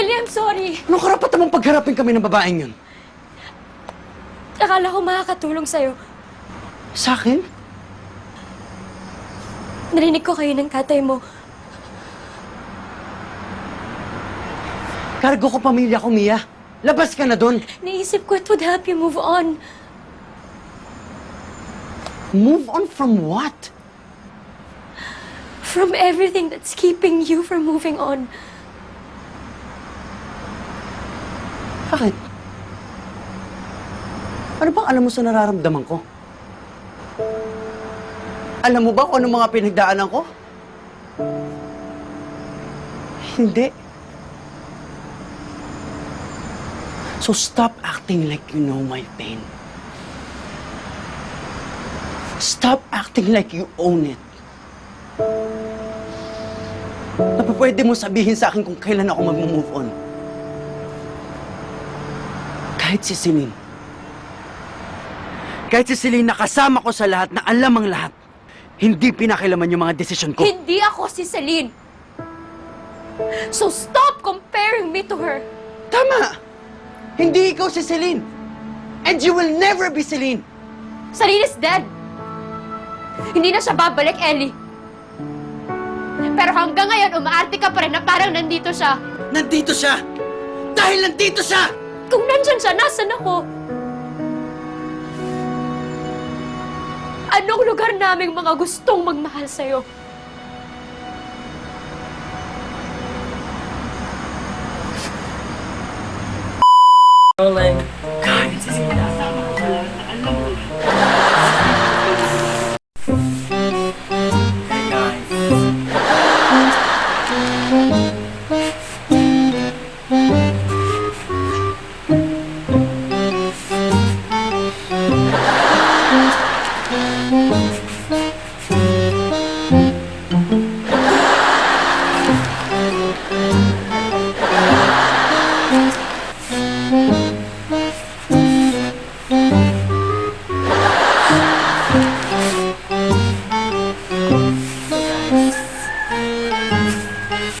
Ellie, I'm sorry. Anong karapatan mong pagharapin kami ng babaeng yun? Akala ko makakatulong sa'yo. Sa akin? Narinig ko kayo ng tatay mo. Kargo ko pamilya ko, Mia. Labas ka na doon. Naisip ko it would help you move on. Move on from what? From everything that's keeping you from moving on. Bakit? Ano bang alam mo sa nararamdaman ko? Alam mo ba kung anong mga pinagdaanan ko? Hindi. So stop acting like you know my pain. Stop acting like you own it. Napapwede mo sabihin sa akin kung kailan ako mag-move on. Kahit si Celine. Kahit si Celine na kasama ko sa lahat, na alam ang lahat, hindi pinakilaman yung mga desisyon ko. Hindi ako si Celine. So stop comparing me to her. Tama! Hindi ikaw si Celine. And you will never be Celine. Celine is dead. Hindi na siya babalik, Ellie. Pero hanggang ngayon, umaarte ka pa rin na parang nandito siya. Nandito siya! Dahil nandito siya! Kung nandyan siya, nasan ako? Anong lugar naming mga gustong magmahal sa'yo? Rolling. Hey